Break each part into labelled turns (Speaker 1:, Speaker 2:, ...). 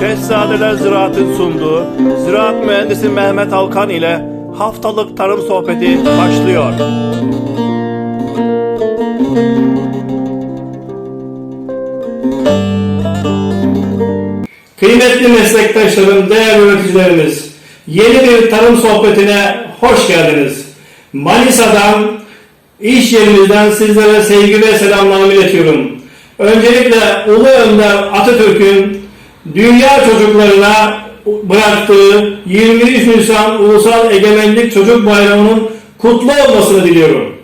Speaker 1: Şehzadeler Ziraat'ın sunduğu Ziraat Mühendisi Mehmet Alkan ile haftalık tarım sohbeti başlıyor. Kıymetli meslektaşlarım, değerli öğreticilerimiz, yeni bir tarım sohbetine hoş geldiniz. Manisa'dan, iş yerimizden sizlere sevgi ve selamlarımı iletiyorum. Öncelikle Ulu Önder Atatürk'ün dünya çocuklarına bıraktığı 23 Nisan Ulusal Egemenlik Çocuk Bayramı'nın kutlu olmasını diliyorum.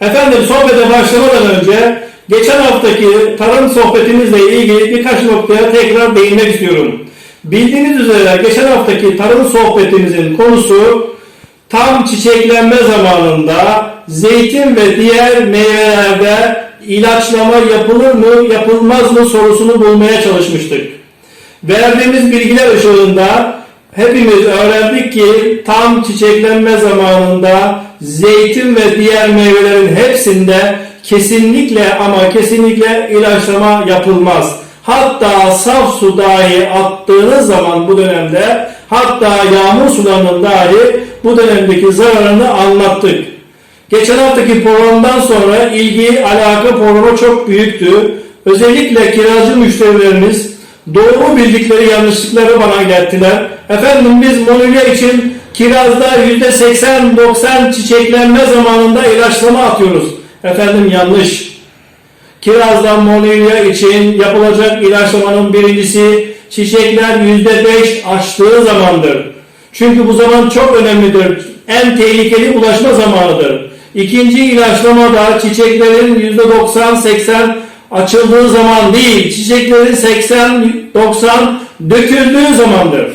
Speaker 1: Efendim sohbete başlamadan önce geçen haftaki tarım sohbetimizle ilgili birkaç noktaya tekrar değinmek istiyorum. Bildiğiniz üzere geçen haftaki tarım sohbetimizin konusu tam çiçeklenme zamanında zeytin ve diğer meyvelerde ilaçlama yapılır mı yapılmaz mı sorusunu bulmaya çalışmıştık. Verdiğimiz bilgiler ışığında hepimiz öğrendik ki tam çiçeklenme zamanında zeytin ve diğer meyvelerin hepsinde kesinlikle ama kesinlikle ilaçlama yapılmaz. Hatta saf su dahi attığınız zaman bu dönemde hatta yağmur sularının dahi bu dönemdeki zararını anlattık. Geçen haftaki programdan sonra ilgi, alaka programı çok büyüktü. Özellikle kiracı müşterilerimiz doğru bildikleri yanlışlıkları bana ilettiler. Efendim biz monilya için kirazda %80-90 çiçeklenme zamanında ilaçlama atıyoruz. Efendim yanlış. Kirazdan monilya için yapılacak ilaçlamanın birincisi çiçekler %5 açtığı zamandır. Çünkü bu zaman çok önemlidir. En tehlikeli bulaşma zamanıdır. İkinci ilaçlama da çiçeklerin %90-80 açıldığı zaman değil, çiçeklerin 80-90 döküldüğü zamandır.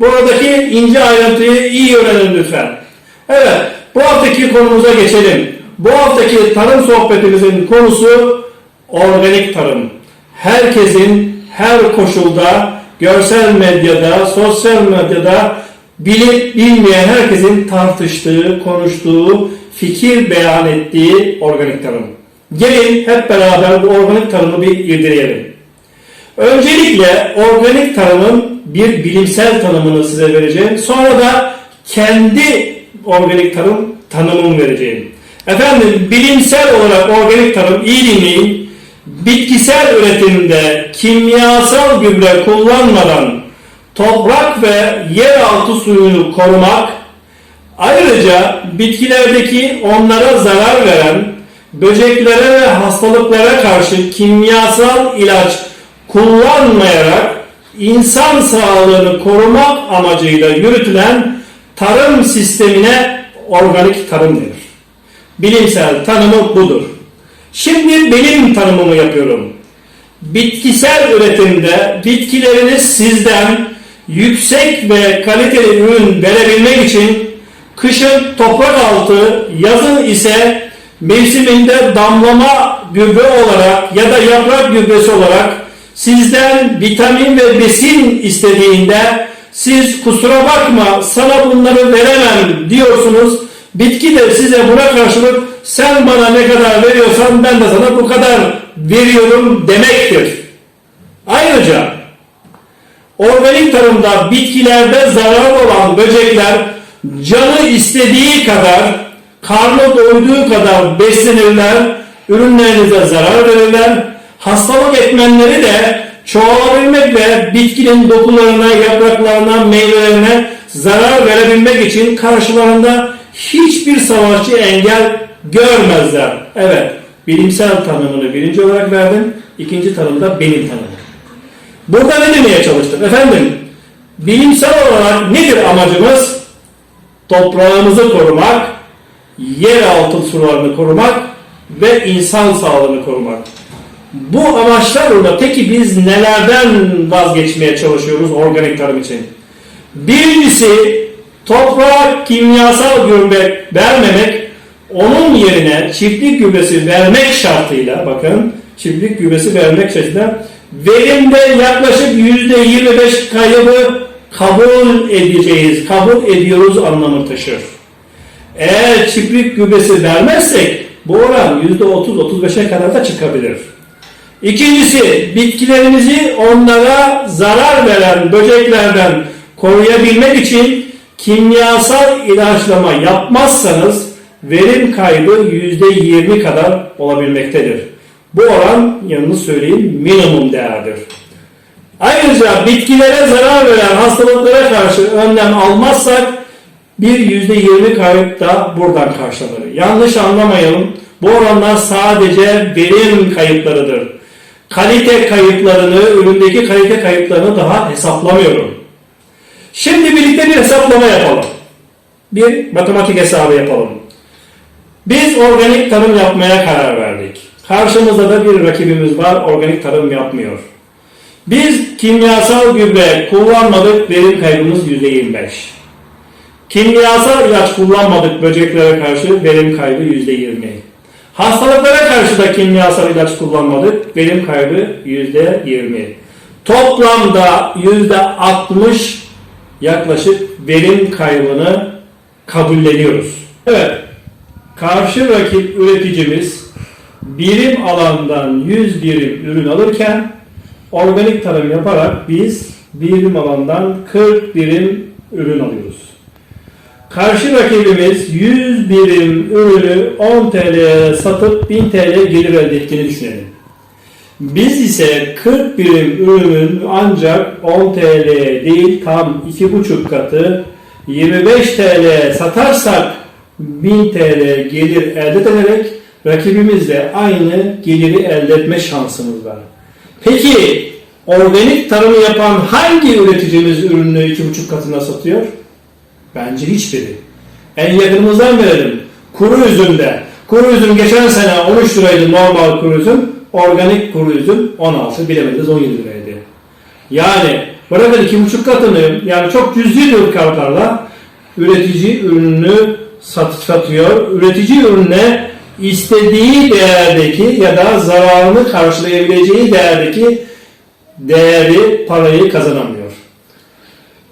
Speaker 1: Buradaki ince ayrıntıyı iyi öğrenin lütfen. Evet, bu haftaki konumuza geçelim. Bu haftaki tarım sohbetimizin konusu organik tarım. Herkesin her koşulda, görsel medyada, sosyal medyada bilip bilmeyen herkesin tartıştığı, konuştuğu, fikir beyan ettiği organik tarım. Gelin hep beraber bu organik tarımı bir irdeleyelim. Öncelikle organik tarımın bir bilimsel tanımını size vereceğim. Sonra da kendi organik tarım tanımımı vereceğim. Efendim bilimsel olarak organik tarım iyi dinleyin. Bitkisel üretimde kimyasal gübre kullanmadan toprak ve yeraltı suyunu korumak, ayrıca bitkilerdeki onlara zarar veren böceklere ve hastalıklara karşı kimyasal ilaç kullanmayarak insan sağlığını korumak amacıyla yürütülen tarım sistemine organik tarım denir. Bilimsel tanımı budur. Şimdi benim tanımımı yapıyorum. Bitkisel üretimde bitkileriniz sizden yüksek ve kaliteli ürün verebilmek için kışın toprak altı, yazın ise mevsiminde damlama gübre olarak ya da yaprak gübresi olarak sizden vitamin ve besin istediğinde siz kusura bakma sana bunları veremem diyorsunuz. Bitki de size buna karşılık sen bana ne kadar veriyorsan ben de sana bu kadar veriyorum demektir. Ayrıca organik tarımda bitkilerde zarar olan böcekler canı istediği kadar karnı doyduğu kadar beslenirler, ürünlerinize zarar verirler. Hastalık etmenleri de çoğalabilmek ve bitkinin dokularına, yapraklarına, meyvelerine zarar verebilmek için karşılarında hiçbir savaşçı engel görmezler. Evet, bilimsel tanımını birinci olarak verdim. İkinci tanım da benim tanımım. Burada ne demeye çalıştım? Efendim, bilimsel olarak nedir amacımız? Toprağımızı korumak, yeraltı sularını korumak ve insan sağlığını korumak. Bu amaçlar uğruna peki biz nelerden vazgeçmeye çalışıyoruz organik tarım için? Birincisi toprağa kimyasal gübre vermemek, onun yerine çiftlik gübresi vermek şartıyla bakın çiftlik gübresi vermek şartıyla verimde yaklaşık %25 kaybı kabul edeceğiz, kabul ediyoruz anlamı taşır. Eğer çiftlik gübresi vermezsek bu oran %30-35'e kadar da çıkabilir. İkincisi, bitkilerimizi onlara zarar veren böceklerden koruyabilmek için kimyasal ilaçlama yapmazsanız verim kaybı %20 kadar olabilmektedir. Bu oran yalnız söyleyeyim minimum değerdir. Ayrıca bitkilere zarar veren hastalıklara karşı önlem almazsak bir %20 kayıp da buradan karşılanır. Yanlış anlamayalım. Bu oranlar sadece verim kayıplarıdır. Kalite kayıplarını, üründeki kalite kayıplarını daha hesaplamıyorum. Şimdi birlikte bir hesaplama yapalım. Bir matematik hesabı yapalım. Biz organik tarım yapmaya karar verdik. Karşımızda da bir rakibimiz var, organik tarım yapmıyor. Biz kimyasal gübre kullanmadık, verim kaybımız %25. Kimyasal ilaç kullanmadık böceklere karşı, verim kaybı %20. Hastalıklara karşı da kimyasal ilaç kullanmadık, verim kaybı %20. Toplamda %60 yaklaşık verim kaybını kabulleniyoruz. Evet, karşı rakip üreticimiz birim alandan 100 birim ürün alırken organik tarım yaparak biz birim alandan 40 birim ürün alıyoruz. Karşı rakibimiz 100 birim ürünü 10 TL'ye satıp 1000 TL gelir elde ettiğini düşünelim. Biz ise 40 birim ürünün ancak 10 TL değil tam 2,5 katı 25 TL satarsak 1000 TL gelir elde ederek rakibimizle aynı geliri elde etme şansımız var. Peki organik tarımı yapan hangi üreticimiz ürünü 2,5 katına satıyor? Bence hiçbiri. En yakınımızdan verelim. Kuru üzümde. Kuru üzüm geçen sene 13 liraydı normal kuru üzüm. Organik kuru üzüm 16 bilemediniz 17 liraydı. Yani bırakın 2,5 katını yani çok cüzi bir kartlarla üretici ürününü sat, satıyor. Üretici ürüne istediği değerdeki ya da zararını karşılayabileceği değerdeki değeri, parayı kazanamıyor.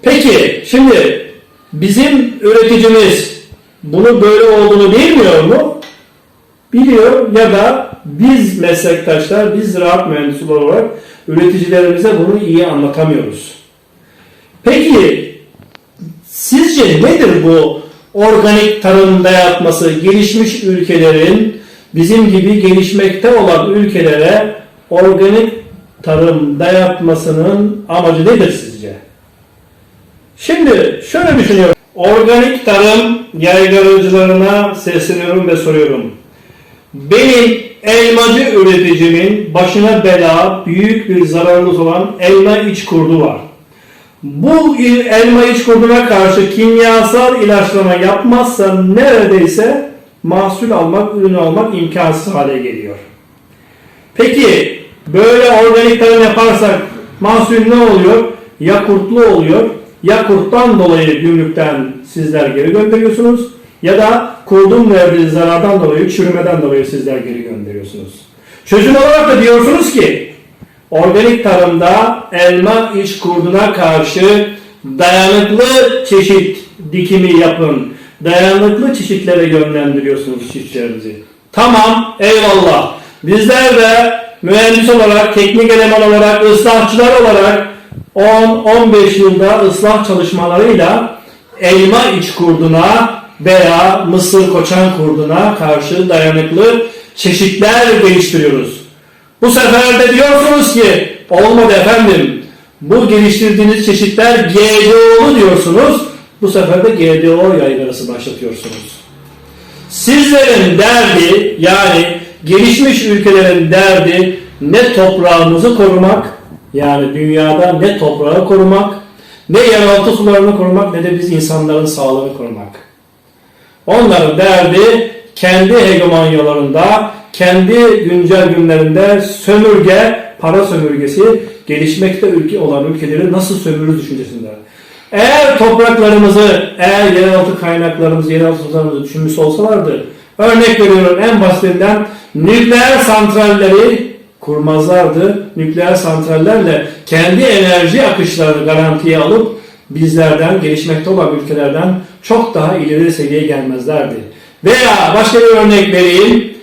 Speaker 1: Peki şimdi bizim üreticimiz bunu böyle olduğunu bilmiyor mu? Biliyor ya da biz meslektaşlar, biz ziraat mühendisleri olarak üreticilerimize bunu iyi anlatamıyoruz. Peki sizce nedir bu organik tarım dayatması gelişmiş ülkelerin bizim gibi gelişmekte olan ülkelere organik tarım dayatmasının amacı nedir sizce? Şimdi şöyle düşünüyorum. Organik tarım yaygaracılarına sesleniyorum ve soruyorum. Benim elmacı üreticimin başına bela büyük bir zararınız olan elma iç kurdu var. Bu elma iç kurduna karşı kimyasal ilaçlama yapmazsa neredeyse mahsul almak, ürün almak imkansız hale geliyor. Peki böyle organik tarım yaparsak mahsul ne oluyor? Ya kurtlu oluyor ya kurttan dolayı gümrükten sizler geri gönderiyorsunuz ya da kurdun verdiği zarardan dolayı, çürümeden dolayı sizler geri gönderiyorsunuz. Çözüm olarak da diyorsunuz ki organik tarımda elma iç kurduna karşı dayanıklı çeşit dikimi yapın. Dayanıklı çeşitlere yönlendiriyorsunuz çiftçilerimizi. Tamam, eyvallah. Bizler de mühendis olarak, teknik eleman olarak, ıslahçılar olarak 10-15 yılda ıslah çalışmalarıyla elma iç kurduna veya mısır koçan kurduna karşı dayanıklı çeşitler geliştiriyoruz. Bu sefer de diyorsunuz ki olmadı efendim bu geliştirdiğiniz çeşitler GDO'lu diyorsunuz. Bu sefer de GDO yaygarası başlatıyorsunuz. Sizlerin derdi yani gelişmiş ülkelerin derdi ne toprağımızı korumak yani dünyada ne toprağı korumak ne yeraltı sularını korumak ne de biz insanların sağlığını korumak. Onların derdi kendi hegemonyalarında, kendi güncel günlerinde sömürge, para sömürgesi gelişmekte ülke olan ülkeleri nasıl sömürür düşüncesinde. Eğer topraklarımızı, eğer yeraltı kaynaklarımızı, yeraltı sularımızı düşünmüş olsalardı, örnek veriyorum en basitinden nükleer santralleri kurmazlardı. Nükleer santrallerle kendi enerji akışlarını garantiye alıp bizlerden, gelişmekte olan ülkelerden çok daha ileri seviyeye gelmezlerdi. Veya başka bir örnek vereyim.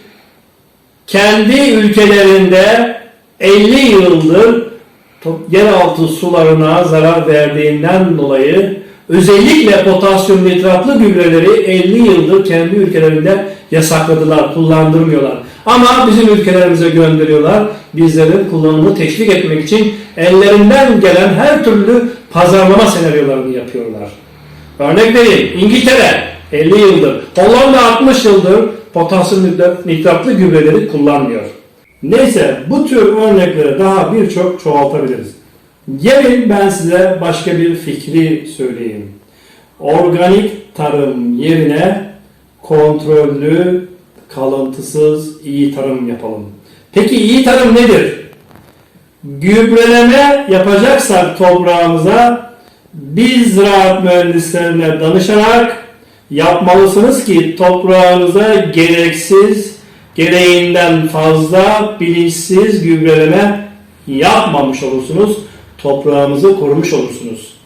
Speaker 1: Kendi ülkelerinde 50 yıldır yeraltı sularına zarar verdiğinden dolayı özellikle potasyum nitratlı gübreleri 50 yıldır kendi ülkelerinde yasakladılar, kullandırmıyorlar. Ama bizim ülkelerimize gönderiyorlar. Bizlerin kullanımını teşvik etmek için ellerinden gelen her türlü pazarlama senaryolarını yapıyorlar. Örnek vereyim. İngiltere 50 yıldır, Hollanda 60 yıldır potasyum nitrat- nitratlı gübreleri kullanmıyor. Neyse bu tür örnekleri daha birçok çoğaltabiliriz. Gelin ben size başka bir fikri söyleyeyim. Organik tarım yerine kontrollü, kalıntısız iyi tarım yapalım. Peki iyi tarım nedir? Gübreleme yapacaksak toprağımıza biz ziraat mühendislerine danışarak yapmalısınız ki toprağınıza gereksiz, gereğinden fazla bilinçsiz gübreleme yapmamış olursunuz. Toprağımızı korumuş olursunuz.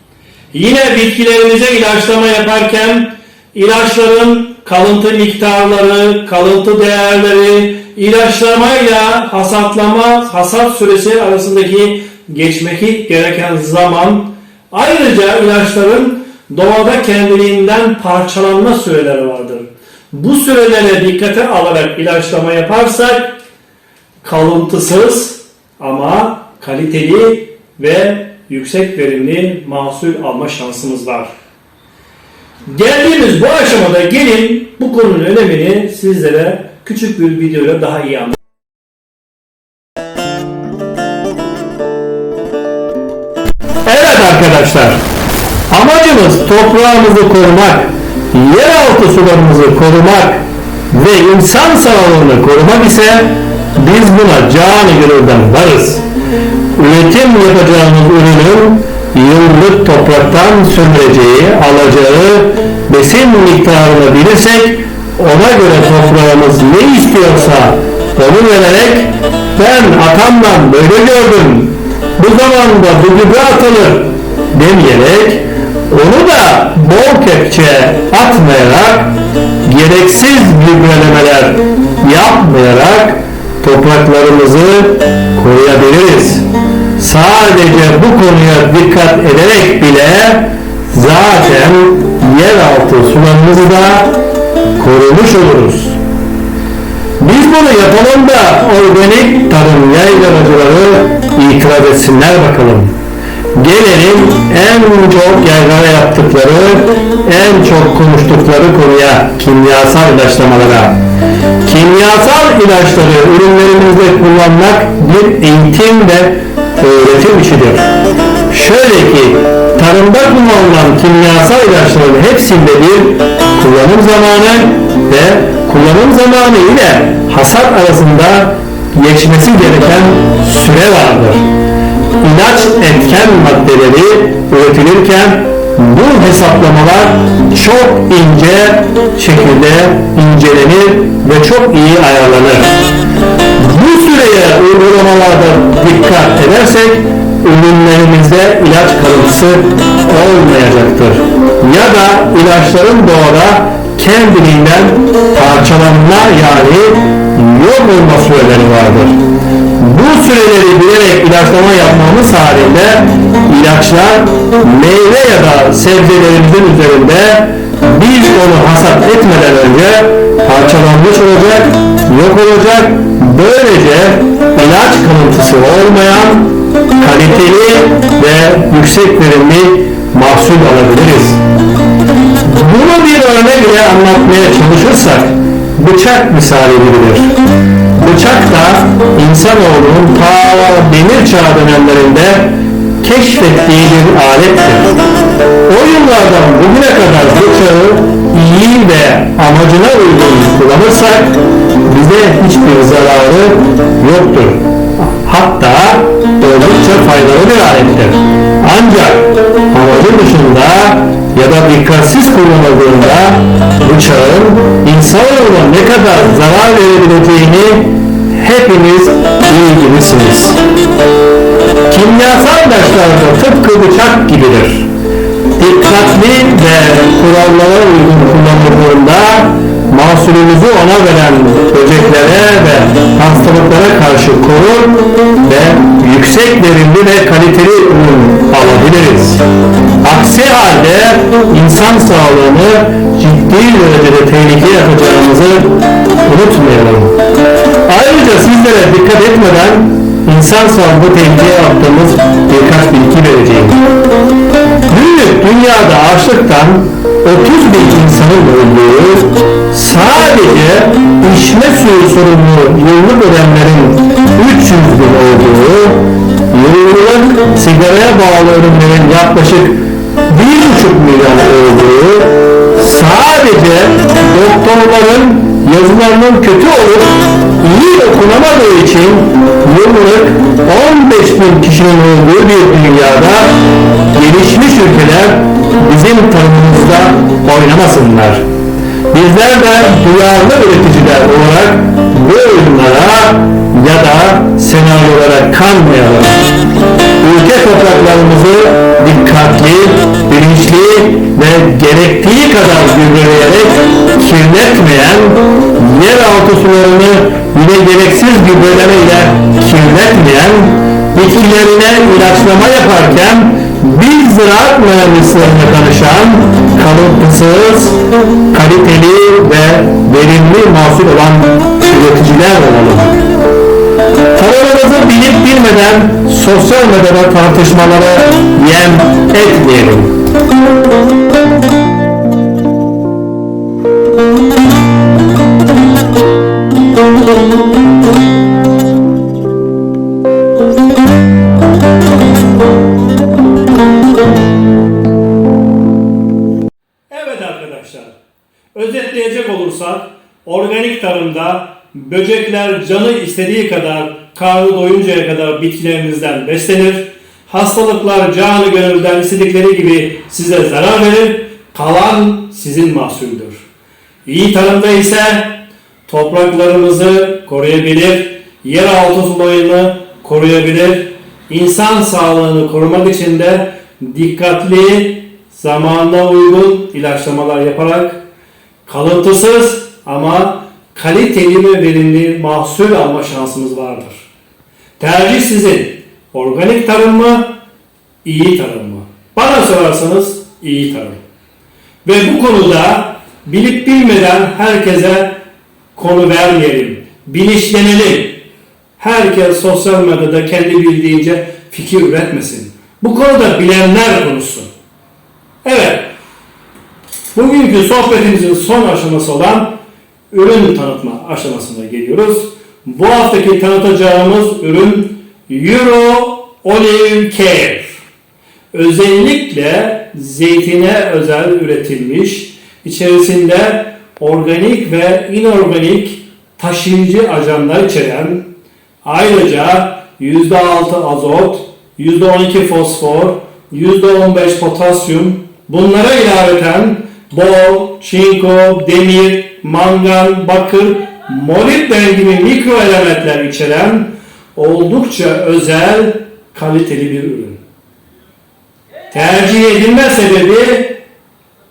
Speaker 1: Yine bitkilerimize ilaçlama yaparken ilaçların kalıntı miktarları, kalıntı değerleri, ilaçlamayla hasatlama, hasat süresi arasındaki geçmeki gereken zaman, ayrıca ilaçların doğada kendiliğinden parçalanma süreleri vardır. Bu sürelere dikkate alarak ilaçlama yaparsak kalıntısız ama kaliteli ve yüksek verimli mahsul alma şansımız var. Geldiğimiz bu aşamada gelin bu konunun önemini sizlere küçük bir videoyla daha iyi anlatayım. Evet arkadaşlar, amacımız toprağımızı korumak, yeraltı sularımızı korumak ve insan sağlığını korumak ise biz buna cani gönülden varız. Üretim yapacağımız ürünün yıllık topraktan sömüreceği, alacağı besin miktarını bilirsek ona göre toprağımız ne istiyorsa onu vererek ben atamdan böyle gördüm bu zamanda bu gübre atılır demeyerek onu da bol kepçe atmayarak gereksiz gübrelemeler yapmayarak topraklarımızı koruyabiliriz. Sadece bu konuya dikkat ederek bile zaten yeraltı sularımızı da korumuş oluruz. Biz bunu yapalım da organik tarım yaygaracıları itiraz etsinler bakalım. Gelelim en çok yaygara yaptıkları, en çok konuştukları konuya, kimyasal ilaçlamalara. Kimyasal ilaçları ürünlerimizde kullanmak bir eğitim ve öğretim işidir. Şöyle ki, tarımda kullanılan kimyasal ilaçların hepsinde bir kullanım zamanı ve kullanım zamanı ile hasat arasında geçmesi gereken süre vardır. İlaç etken maddeleri üretilirken bu hesaplamalar çok ince şekilde incelenir ve çok iyi ayarlanır. Bu süreye uygulamalarda dikkat edersek ürünlerimizde ilaç kalıntısı olmayacaktır. Ya da ilaçların doğada kendiliğinden parçalanma yani yok olma süreleri vardır. Bu süreleri bilerek ilaçlama yapmamız halinde ilaçlar meyve ya da sebzelerimizin üzerinde biz onu hasat etmeden önce parçalanmış olacak, yok olacak. Böylece ilaç kalıntısı olmayan kaliteli ve yüksek verimli mahsul alabiliriz. Bunu bir örnek ile anlatmaya çalışırsak bıçak misali gibidir. Bıçak da insanoğlunun ta demir çağ dönemlerinde keşfettiği bir alettir. O yıllardan bugüne kadar bıçağı iyi ve amacına uygun kullanırsak bize hiçbir zararı yoktur. Hatta oldukça faydalı bir alettir. Ancak amacı dışında ya da dikkatsiz kullanıldığında bıçağın insanoğluna ne kadar zarar verebileceğini hepiniz iyi bilisiniz. Kimyasal ilaçlar da tıpkı bıçak gibidir. Dikkatli ve kurallara uygun kullanıldığında mahsulümüzü ona veren böceklere ve hastalıklara karşı korur ve yüksek verimli ve kaliteli ürün alabiliriz. Aksi halde insan sağlığını ciddi derecede tehlikeye atacağımızı unutmayalım. Ayrıca sizlere dikkat etmeden insan sağlığı tehlikeye attığımız birkaç bilgi vereceğim. Günlük dünyada açlıktan 30 bin insanın öldüğü, sadece içme suyu sorunlu yıllık ölenlerin 300 bin olduğu, yıllık sigaraya bağlı ölümlerin yaklaşık 1,5 milyon olduğu, sadece doktorların yazılarının kötü olup iyi okunamadığı için yıllık 15 bin kişinin olduğu bir dünyada gelişmiş ülkeler bizim tanımımızda oynamasınlar. Bizler de duyarlı üreticiler olarak bu oyunlara ya da senaryolara kanmayalım. Ülke topraklarımızı dikkatli, bilinçli ve gerektiği kadar gübreleyerek kirletmeyen, yeraltı sularını yine gereksiz gübrelerle kirletmeyen, bitkilerine ilaçlama yaparken bir ziraat mühendislerine danışan, kalıntısız, kaliteli ve verimli mahsul olan üreticiler olalım. Tarımımızı bilip bilmeden sosyal medyada tartışmalara yem etmeyelim. İstediği kadar karnı doyuncaya kadar bitkilerinizden beslenir. Hastalıklar canı gönülden istedikleri gibi size zarar verir. Kalan sizin mahsuldür. İyi tarımda ise topraklarımızı koruyabilir, yeraltı sularını koruyabilir, insan sağlığını korumak için de dikkatli, zamanına uygun ilaçlamalar yaparak kalıntısız ama kaliteli ve verimli mahsul alma şansımız vardır. Tercih sizin. Organik tarım mı? iyi tarım mı? Bana sorarsanız iyi tarım. Ve bu konuda bilip bilmeden herkese konu vermeyelim. Bilinçlenelim. Herkes sosyal medyada kendi bildiğince fikir üretmesin. Bu konuda bilenler konuşsun. Evet. Bugünkü sohbetimizin son aşaması olan ürün tanıtma aşamasına geliyoruz. Bu haftaki tanıtacağımız ürün Euro Olive Care. Özellikle zeytine özel üretilmiş, içerisinde organik ve inorganik taşıyıcı ajanlar içeren, ayrıca %6 azot, %12 fosfor, %15 potasyum, bunlara ilaveten bol, çinko, demir, mangan, bakır, molibden gibi mikro elementler içeren oldukça özel, kaliteli bir ürün. Tercih edilme sebebi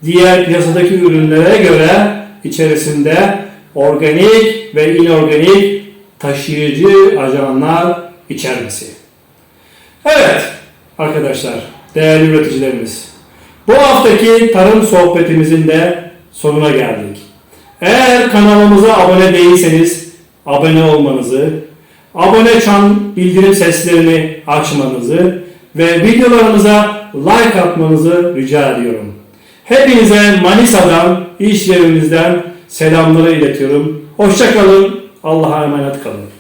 Speaker 1: diğer piyasadaki ürünlere göre içerisinde organik ve inorganik taşıyıcı ajanlar içermesi. Evet arkadaşlar, değerli üreticilerimiz. Bu haftaki tarım sohbetimizin de sonuna geldik. Eğer kanalımıza abone değilseniz abone olmanızı, abone çan bildirim seslerini açmanızı ve videolarımıza like atmanızı rica ediyorum. Hepinize Manisa'dan, iş yerimizden selamları iletiyorum. Hoşçakalın, Allah'a emanet kalın.